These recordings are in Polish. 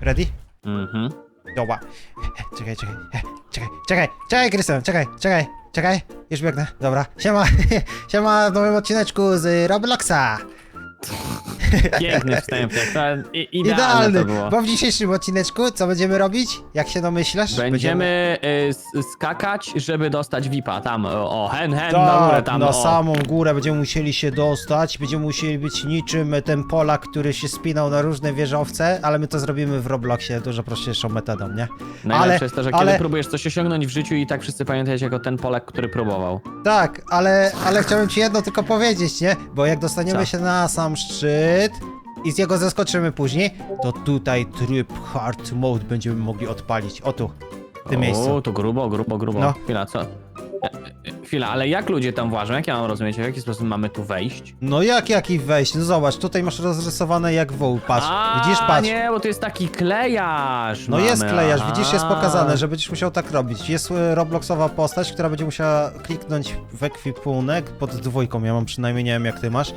Ready? Mhm. Dobra. Czekaj, czekaj, czekaj, czekaj, czekaj, Krystian, czekaj, czekaj, czekaj. Już biegnę. Dobra. Siema, siema w nowym odcineczku z Robloxa. Piękny wstęp, jak to i, idealne Idealny. to było. Bo w dzisiejszym odcineczku co będziemy robić? Jak się domyślasz? Będziemy y, s- skakać, żeby dostać VIPa. Tam, o, o, hen, hen, Tak, na górę tam. na o. samą górę będziemy musieli się dostać, będziemy musieli być niczym ten Polak, który się spinał na różne wieżowce, ale my to zrobimy w Robloxie dużo prostszą metodą, nie? Najlepsze ale- jest to, że ale- kiedy próbujesz coś osiągnąć w życiu i tak wszyscy pamiętają jako ten Polak, który próbował. Tak, ale, ale chciałem ci jedno tylko powiedzieć, nie? Bo jak dostaniemy Co? się na sam szczyt i z jego zeskoczymy później, to tutaj tryb hard mode będziemy mogli odpalić. O tu, w tym o, miejscu. to grubo, grubo, grubo. No. Chwila, co? Chwila, ale jak ludzie tam włażą? Jak ja mam rozumieć? W jaki sposób mamy tu wejść? No jak, jaki wejść? No zobacz, tutaj masz rozrysowane jak woł, patrz. A, Widzisz, patrz. nie, bo to jest taki klejarz. No mamy. jest klejarz, aha. widzisz, jest pokazane, że będziesz musiał tak robić. Jest e, Robloxowa postać, która będzie musiała kliknąć w ekwipunek pod dwójką, ja mam przynajmniej, nie wiem jak ty masz,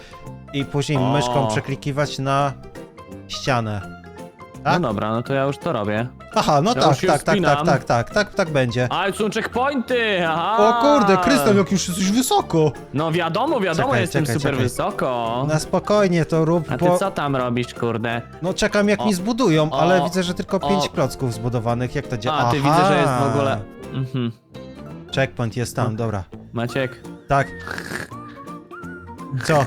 i później O. myszką przeklikiwać na ścianę. No tak? dobra, no to ja już to robię. Aha, no Ja tak, już się tak, tak, tak, wspinam. tak, tak, tak, tak będzie. A, są checkpointy! Aha! O kurde, Krystian, jak już jesteś wysoko. No wiadomo, wiadomo, Czekaj, jestem czekaj, super czekaj. wysoko. Na spokojnie to rób, A ty bo... co tam robisz, kurde? No czekam jak O. mi zbudują, ale O. widzę, że tylko O. pięć klocków zbudowanych, jak to działa? A, ty widzę, że jest w ogóle... Mhm. Checkpoint jest tam, dobra. Maciek, Tak. Co?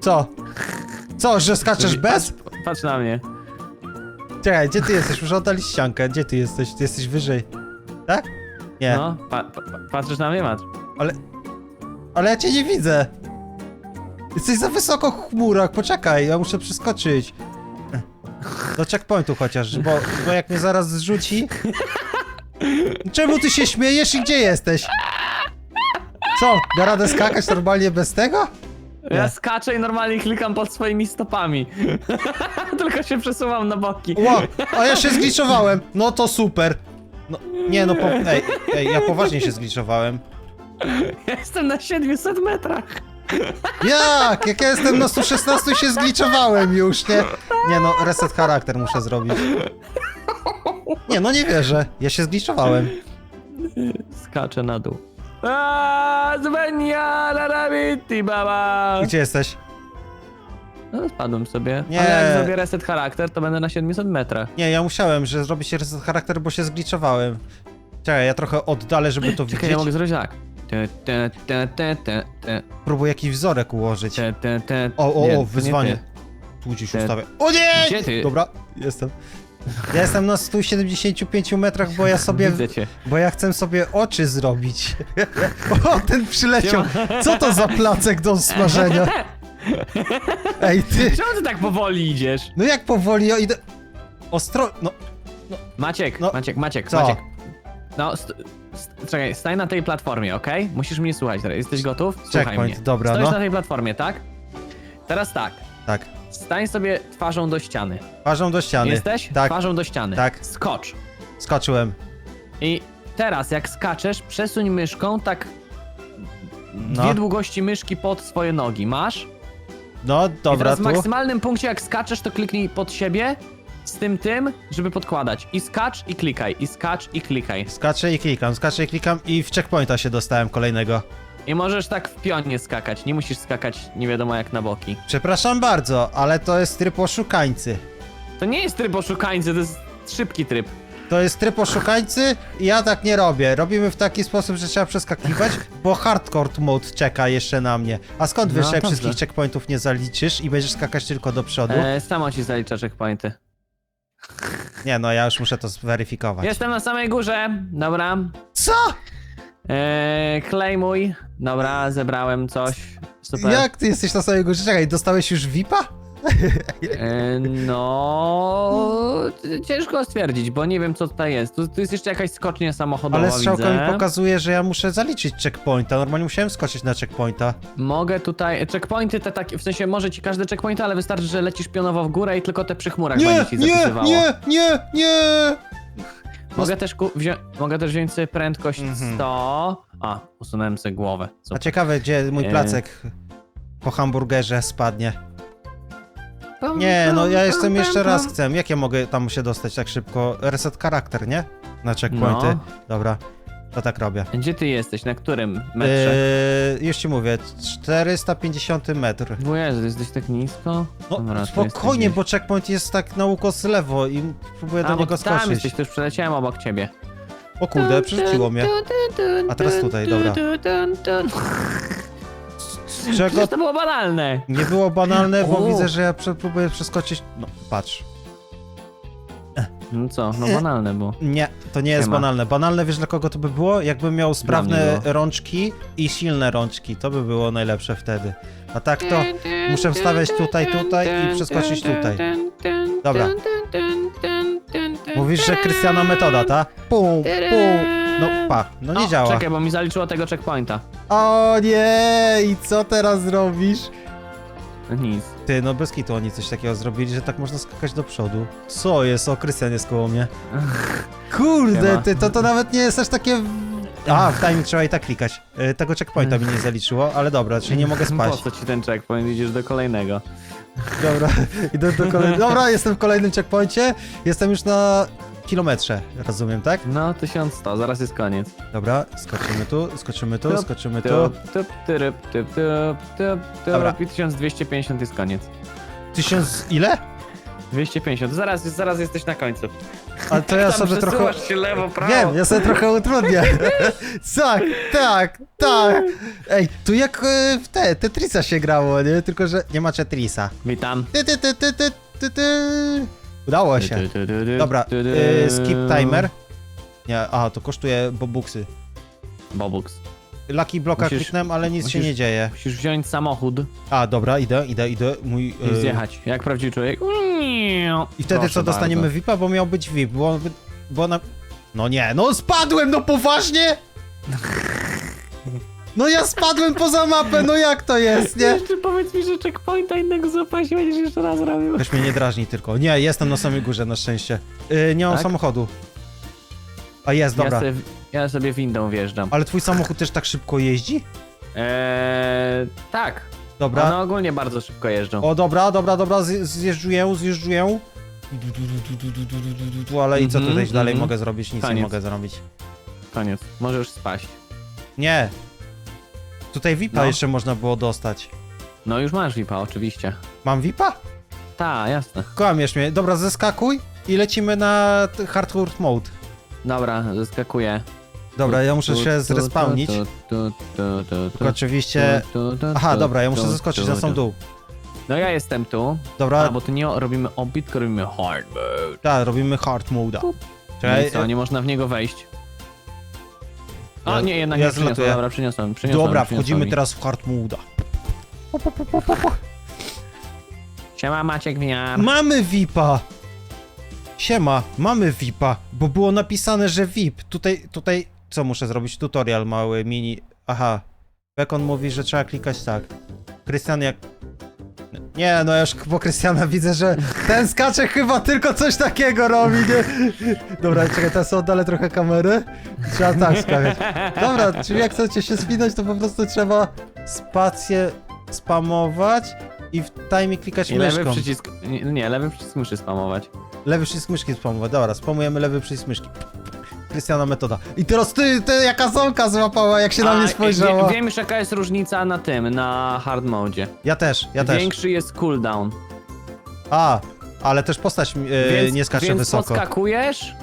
Co? Co, że skaczesz bez? Patrz na mnie. Czekaj, gdzie ty jesteś? Muszę oddalić ściankę. Gdzie ty jesteś? Ty jesteś wyżej. Tak? Nie. No, pa, pa, patrzysz na mnie, Mat? Ale ja cię nie widzę. Jesteś za wysoko w chmurach, poczekaj, ja muszę przeskoczyć. Do checkpointu chociaż, bo, bo jak mnie zaraz zrzuci... Czemu ty się śmiejesz i gdzie jesteś? Co? Da radę skakać normalnie bez tego? Ja skaczę i normalnie klikam pod swoimi stopami. Tylko się przesuwam na boki. Ło, a ja się zgliczowałem. No to super. No, nie no, po, ej, ej, ja poważnie się zgliczowałem. Ja jestem na 700 metrach. Jak? Jak ja jestem na 116 się zgliczowałem już, nie? Nie no, reset charakter muszę zrobić. Nie no, nie wierzę. Ja się zgliczowałem. Skaczę na dół. Aaaa, Zbenia, rabiti, baba! Gdzie jesteś? No, spadłem sobie. Nie. Ale jak zrobię reset charakter, to będę na 700 metrach. Nie, ja musiałem, że zrobić reset charakter, bo się zgliczowałem. Czekaj, ja trochę oddalę, żeby to Czekaj, widzieć. ja mogę zrobić tak. Te, te, te, te, te, te, Próbuję jakiś wzorek ułożyć. te, te, te. O, o, Nie, o, to nie wyzwanie. ty. Tu gdzieś Te- ustawię. O nie! Gdzie ty? Dobra, jestem. Ja jestem na 175 metrach, bo ja sobie... Widzę cię. Bo ja chcę sobie oczy zrobić. O, ten przyleciał. Co to za placek do smażenia? Ej, ty. Czemu ty tak powoli idziesz? No jak powoli, o idę... Ostro... No, Maciek, No. Maciek, Maciek, Co? Maciek. No, st st czekaj, stań na tej platformie, okej? Musisz mnie słuchać teraz. Jesteś gotów? Słuchaj Checkpoint, mnie. dobra, Stoisz no. na tej platformie, tak? Teraz tak. tak. Stań sobie twarzą do ściany. Twarzą do ściany. Jesteś? Tak, Twarzą do ściany. Tak. Skocz. skoczyłem. I teraz, jak skaczesz, przesuń myszką tak No. dwie długości myszki pod swoje nogi. Masz? No, I dobra, teraz w tu. maksymalnym punkcie, jak skaczesz, to kliknij pod siebie z tym tym, żeby podkładać. I skacz i klikaj, i skacz i klikaj. Skaczę i klikam, skaczę i klikam i w checkpointa się dostałem kolejnego. I możesz tak w pionie skakać, nie musisz skakać nie wiadomo jak na boki. Przepraszam bardzo, ale to jest tryb oszukańcy. To nie jest tryb oszukańcy, to jest szybki tryb. To jest tryb oszukańcy i ja tak nie robię. Robimy w taki sposób, że trzeba przeskakiwać, bo hardcore mode czeka jeszcze na mnie. A skąd wiesz, No, że jak dobrze. wszystkich checkpointów nie zaliczysz i będziesz skakać tylko do przodu? E, samo ci zalicza checkpointy. Nie, no ja już muszę to zweryfikować. Jestem na samej górze, dobra. Co? E, klejmuj. Dobra, zebrałem coś. Super. Jak ty jesteś na samej górze? Czekaj, dostałeś już VIPa? E, no, ciężko stwierdzić, bo nie wiem co tutaj jest. Tu, tu jest jeszcze jakaś skocznia samochodowa, Ale strzałka widzę. mi pokazuje, że ja muszę zaliczyć checkpointa. Normalnie musiałem skoczyć na checkpointa. Mogę tutaj, checkpointy te takie, w sensie może ci każdy checkpoint, ale wystarczy, że lecisz pionowo w górę i tylko te przy chmurach Nie, będzie ci nie, zapisywało. nie, nie, nie! Mogę też, ku, wzią- mogę też wziąć sobie prędkość Mhm. 100. A, usunąłem sobie głowę. A Super. ciekawe, gdzie mój E. placek po hamburgerze spadnie. Nie, no ja jestem jeszcze raz chcę. Jak ja mogę tam się dostać tak szybko? Reset charakter, nie? Na checkpointy. No. Dobra, to tak robię. Gdzie ty jesteś? Na którym metrze? Yy, już ci mówię, 450 metr. Bo Jezu, jesteś tak nisko? No Dobra, spokojnie, jesteś bo checkpoint jest tak na ukos lewo i próbuję gdzieś- do A, niego bo tam skoczyć. jesteś, to już przeleciałem obok ciebie. O kurde, przerzuciło mnie. A teraz tutaj, dobra. Z czego Przecież to było banalne. nie było banalne, bo O. widzę, że ja prze- próbuję przeskoczyć. No, patrz. No co, no banalne było. Nie, to nie jest Siema. banalne. Banalne wiesz dla kogo to by było? Jakbym miał sprawne było. rączki i silne rączki, to by było najlepsze wtedy. A tak to muszę wstawiać tutaj, tutaj i przeskoczyć tutaj. Dobra. Mówisz, że Krystiana metoda, ta? Pum, pum. No pa, no nie O, działa. Czekaj, bo mi zaliczyło tego checkpointa. O nie, i co teraz zrobisz? Nic. Ty, no bez kitu oni coś takiego zrobili, że tak można skakać do przodu. Co jest? O, Krystian jest koło mnie. Kurde, Siema. ty, to to nawet nie jest aż takie... A, w timing trzeba i tak klikać. E, Tego checkpointa mi nie zaliczyło, ale dobra, czyli nie mogę Po spać. co ci ten checkpoint? Idziesz do kolejnego. Dobra, idę do kolejnego. Dobra, jestem w kolejnym checkpoincie. Jestem już na kilometrze, rozumiem, tak? No, 1100, zaraz jest koniec. Dobra, skoczymy tu, skoczymy tu, skoczymy tu. Tyryp, typ, Dobra. i 1250 jest koniec. Tysiąc ile? 250, zaraz, zaraz jesteś na końcu. A to ja Tam sobie trochę... się lewo, prawo. Wiem, ja sobie trochę utrudnię. tak, tak, tak. Ej, tu jak e, w te, Tetrisa się grało, nie? Tylko, że nie ma Tetrisa. Witam. Ty, ty, ty, ty, ty, ty, ty. Udało się. Dobra, e, skip timer. Nie, a, to kosztuje bobuksy. Bobux. Lucky bloka Musisz- kliknąłem, ale nic się musisz- nie dzieje. Musisz wziąć samochód A, dobra, idę, idę, idę. Mój, i e, zjechać, jak prawdziwy człowiek. I wtedy Proszę co, dostaniemy bardzo. VIP-a, bo miał być VIP, bo, bo na... No nie, no spadłem, no poważnie! No ja spadłem poza mapę, no jak to jest, nie? Jeszcze powiedz mi, że checkpointa innego złapałeś i będziesz jeszcze raz robił. Weź mnie nie drażni tylko. Nie, jestem na samej górze, na szczęście. Yy, nie mam Tak? samochodu. A jest, Ja dobra. sobie, ja sobie windą wjeżdżam. Ale twój samochód też tak szybko jeździ? Eee, tak. Dobra. One ogólnie bardzo szybko jeżdżą. O, dobra, dobra, dobra, zje- zjeżdżuję, zjeżdżuję. Ale i co Mhm, tutaj dalej mhm. mogę zrobić? Nic nie Koniec. mogę zrobić. Koniec. Możesz spaść. Nie. Tutaj VIP-a No. jeszcze można było dostać. No już masz VIPa, oczywiście. Mam VIP-a? Ta, jasne. Kłamiesz mnie. Dobra, zeskakuj i lecimy na t- hardcore mode. Dobra, zeskakuję. Dobra, ja muszę Tu, się tu, zrespawnić. tu, tu, tu, tu, Tylko tu, oczywiście... tu, tu, Aha, tu, dobra, ja muszę tu, zeskoczyć tu, na sam tu. dół. No ja jestem tu. Dobra, A, bo tu nie robimy obit, tylko robimy hard mode. tak, robimy hard mode. No Czekaj, co, nie można w niego wejść. O, Ja- nie, jednak ja nie przyniosłem. zlatuję. Dobra, przyniosłem, przyniosłem. dobra, przyniosłem wchodzimy mi. teraz w hard mode. Siema, Maciek VR. Mamy VIP-a! Siema, mamy VIP-a, bo było napisane, że VIP. Tutaj, tutaj, co muszę zrobić? Tutorial mały, mini. Aha. Bekon mówi, że trzeba klikać tak. Krystian jak... Nie, no ja już po Krystiana widzę, że ten skacze chyba tylko coś takiego robi, nie? Dobra, czekaj, teraz oddalę trochę kamery. Trzeba tak skakać. Dobra, czyli jak chcecie się spinać, to po prostu trzeba spację spamować i w time klikać I lewy myszką. przycisk, nie, nie, lewy przycisk muszę spamować. Lewy przycisk myszki spamować. Dobra, spamujemy lewy przycisk myszki. Krystiana metoda. I teraz ty, ty jaka zonka złapała, jak się na A, mnie spojrzała. Wie, wiem już jaka jest różnica na tym, na hard mode. Ja też, ja też. Większy jest cooldown. A, ale też postać e, więc, nie skacze więc wysoko. podskakujesz.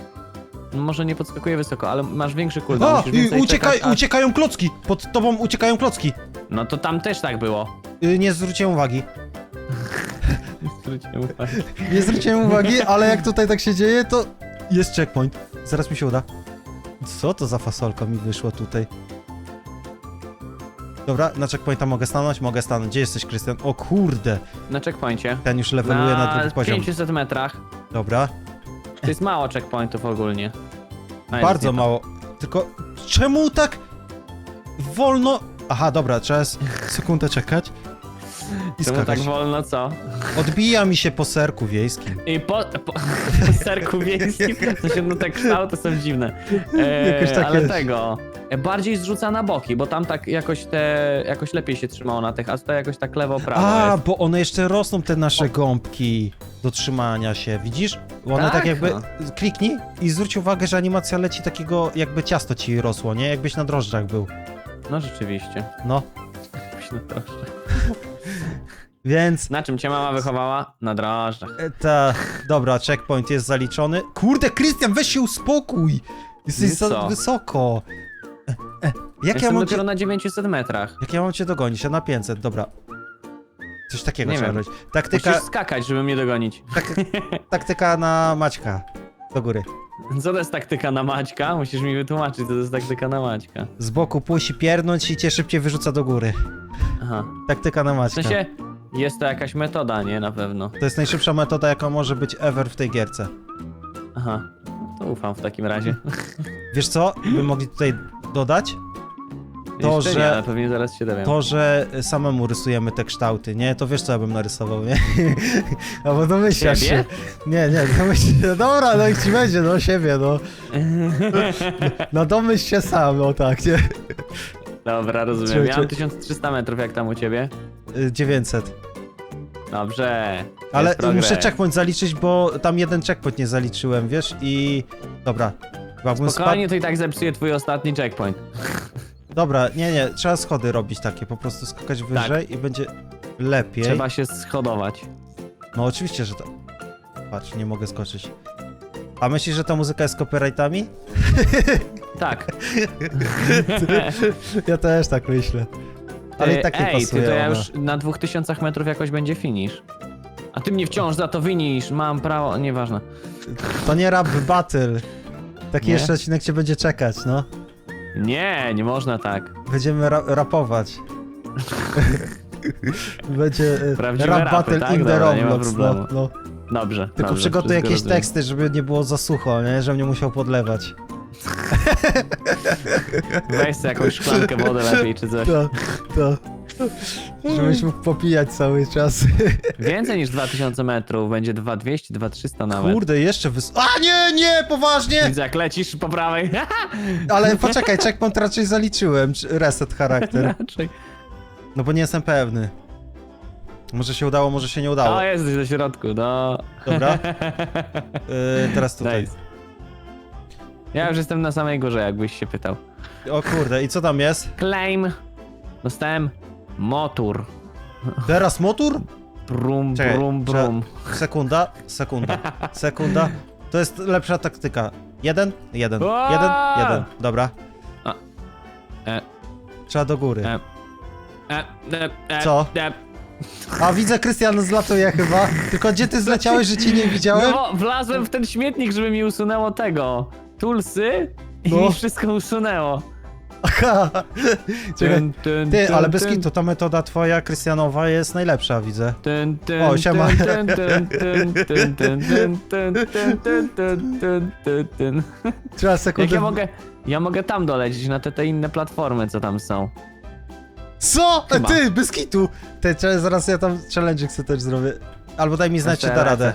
No Może nie podskakuje wysoko, ale masz większy cooldown. Musisz i uciekaj, czekać, uciekają klocki! Pod tobą uciekają klocki. No to tam też tak było. Y, nie zwróciłem uwagi. Zwróćcie uwagę. Nie zwróciłem uwagi, ale jak tutaj tak się dzieje, to jest checkpoint. Zaraz mi się uda. Co to za fasolka mi wyszła tutaj? Dobra, na checkpointa mogę stanąć? Mogę stanąć. Gdzie jesteś, Krystian? O kurde, Na checkpoincie. ten już leveluje na, Na drugi poziom. 500 metrach. Dobra. To jest mało checkpointów ogólnie. A, Bardzo mało. Tylko czemu tak wolno? Aha, dobra, trzeba sekundę czekać. I Czemu tak wolno, co? Odbija mi się po serku wiejskim. I po, po, po serku wiejskim, to się, no te kształty są dziwne. E, Jakoś takie- Ale tego, e, bardziej zrzuca na boki, bo tam tak jakoś te, jakoś lepiej się trzymało na tych, a tutaj jakoś tak lewo-prawo A, jest. bo one jeszcze rosną, te nasze gąbki do trzymania się, widzisz? Bo One tak, Tak, jakby, no. kliknij i zwróć uwagę, że animacja leci takiego, jakby ciasto ci rosło, nie? Jakbyś na drożdżach był. No rzeczywiście. No, Jakbyś na drożdżach. Więc Na czym cię mama wychowała? Na drożdżach. e, ta, dobra, checkpoint jest zaliczony. Kurde, Krystian, weź się uspokój! Jesteś za wysoko. E, e, jak, ja Jestem mam dopiero cię, na 900 metrach. jak ja mam cię dogonić? Ja na 500, dobra. Coś takiego Nie trzeba wiem. robić. Taktyka, Musisz skakać, żeby mnie dogonić. tak, taktyka na Maćka. Do góry. Co to jest taktyka na Maćka? Musisz mi wytłumaczyć, co to jest taktyka na Maćka. Z boku pójść i piernąć i cię szybciej wyrzuca do góry. Aha. Taktyka na W Maćka. sensie, jest to jakaś metoda, nie? Na pewno. To jest najszybsza metoda, jaka może być ever w tej gierce. Aha. To ufam w takim razie. Wiesz co? By mogli tutaj dodać? To, Jeszcze że- Nie, ale pewnie zaraz się dowiem. To, że samemu rysujemy te kształty, nie? To wiesz co ja bym narysował, nie? Albo domyślasz się. Nie, nie, domyśl się. Dobra, no niech ci będzie, no siebie, no. No domyśl się sam, no tak, nie? Dobra, rozumiem. Czekaj, Ja mam czekaj. 1300 metrów, jak tam u ciebie? Y, 900. Dobrze. Ale jest progres. muszę checkpoint zaliczyć, bo tam jeden checkpoint nie zaliczyłem, wiesz? I... Dobra. Chyba bym spadł... Spokojnie, to i tak zepsuje twój ostatni checkpoint. Dobra, nie, nie, trzeba schody robić takie, po prostu skakać wyżej i będzie lepiej. Tak. Trzeba się schodować. No oczywiście, że to... Patrz, nie mogę skoczyć. A myślisz, że ta muzyka jest copyrightami? Tak. Ja też tak myślę. Ale i tak nie Ej, pasuje ty to ja ona. już na 2000 metrów jakoś będzie finish. A ty mnie wciąż za to winisz, mam prawo, nieważne. To nie rap battle. Taki Nie? jeszcze odcinek cię będzie czekać, no. Nie, nie można tak. Będziemy ra rapować. Będzie e, Prawdziwe rap rapy, battle tak? in the Dobra, nie ma Roblox, no, problemu. no. Dobrze. Tylko dobrze, przygotuj wszystko jakieś rozumiem. teksty, żeby nie było za sucho, nie? Żebym nie musiał podlewać. Weź sobie jakąś szklankę wody lepiej czy coś. To, to. Żebyś mógł popijać cały czas. Więcej niż 2000 metrów, będzie 2200, 2300 nawet. Kurde, jeszcze wys... A nie, nie, poważnie! Widzę jak lecisz po prawej. Ale poczekaj, checkpoint raczej zaliczyłem, czy reset charakter. Raczej. No bo nie jestem pewny. Może się udało, może się nie udało. O, jesteś na środku, no. Dobra. Yy, teraz tutaj. Nice. Ja już jestem na samej górze, jakbyś się pytał. O kurde, i co tam jest? Claim. Dostałem motor. Teraz motor? Brum, Czekaj, brum, trzeba- brum. Sekunda, sekunda, sekunda. To jest lepsza taktyka. Jeden, jeden, Ua! jeden, jeden. Dobra. A. E. Trzeba do góry. E. E, e, e, Co? E. A widzę, Krystian zlatuje chyba. Tylko gdzie ty zleciałeś, że cię nie widziałem? No, wlazłem w ten śmietnik, żeby mi usunęło tego. Tulsy i No. mi wszystko usunęło. Aha. Czekaj. Tyn, Ty, ale bez kitu, ta metoda twoja, Krystianowa, jest najlepsza, widzę. O, siema. tyn. Trzeba Jak sekundę... ja mogę, ja mogę tam dolecieć, na te, te inne platformy, co tam są. Co? E, Chyba. Ty, bez kitu! Ty, cze- zaraz ja tam challenge sobie też zrobię. Albo daj mi znać, czy Jeszcze da radę.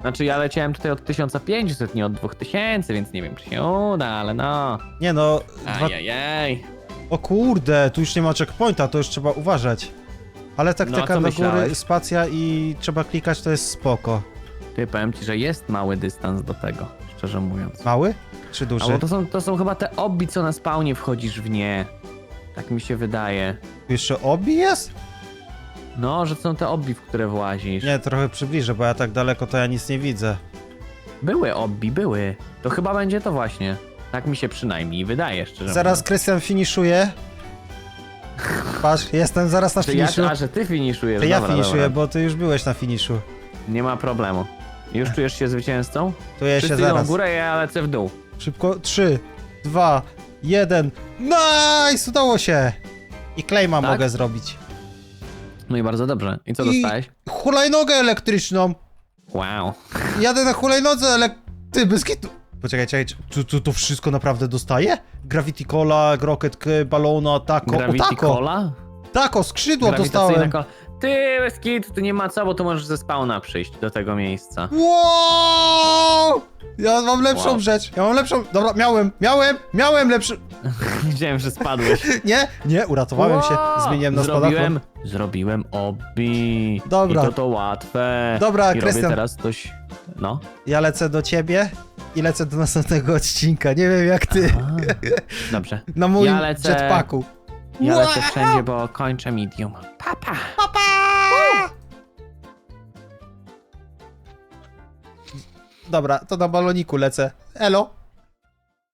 Znaczy ja leciałem tutaj od 1500, nie od 2000, więc nie wiem, czy się uda, ale no. Nie no, dwa... Ajajaj. o kurde, tu już nie ma checkpointa, to już trzeba uważać. Ale taktyka No, co do góry, myślałeś? spacja i trzeba klikać, to jest spoko. Ty, powiem ci, że jest mały dystans do tego, szczerze mówiąc. Mały? Czy duży? Albo to są, to są chyba te obi, co na spawnie wchodzisz w nie. Tak mi się wydaje. Tu Jeszcze obi jest? No, że są te obi, w które włazisz. Nie, trochę przybliżę, bo ja tak daleko to ja nic nie widzę. Były obi, były. To chyba będzie to właśnie. Tak mi się przynajmniej wydaje, szczerze Zaraz mówiąc. Krystian finiszuje. Patrz, jestem zaraz na Czy ja, finiszu. a, że ty finiszujesz, To ja dobra, finiszuję, dobra. bo ty już byłeś na finiszu. Nie ma problemu. Już czujesz się zwycięzcą? Ja się Wszyscy idą w zaraz. górę, ja lecę w dół. Szybko, 3, 2, 1. Nice! Udało się! I claima Tak? mogę zrobić. No i bardzo dobrze. I co I- dostałeś? Hulajnogę elektryczną! Wow. Jadę na hulajnodze elek... Ty, bez kitu! Poczekaj, czekaj, czy tu to wszystko naprawdę dostaje? Gravity Cola, Rocket Balona, Taco, Gravity o, taco! Cola? Tak, o skrzydło dostałem. ko- Ty, Skid, tu nie ma co, bo tu możesz ze spawna przyjść do tego miejsca. Wow! Ja mam lepszą Wow. rzecz. Ja mam lepszą. Dobra, miałem, miałem, miałem lepszy. Widziałem, że spadłeś. Nie, nie, uratowałem się. Zmieniłem na Zrobiłem, zrobiłem obi. Dobra. I to to łatwe. Dobra, I robię Krystian. teraz coś... No. Ja lecę do ciebie i lecę do następnego odcinka. Nie wiem jak ty. A, Dobrze. Na moim Ja lecę- jetpacku. Ja lecę wszędzie, bo kończę medium. Papa. Papa! Dobra, to na baloniku lecę. Elo.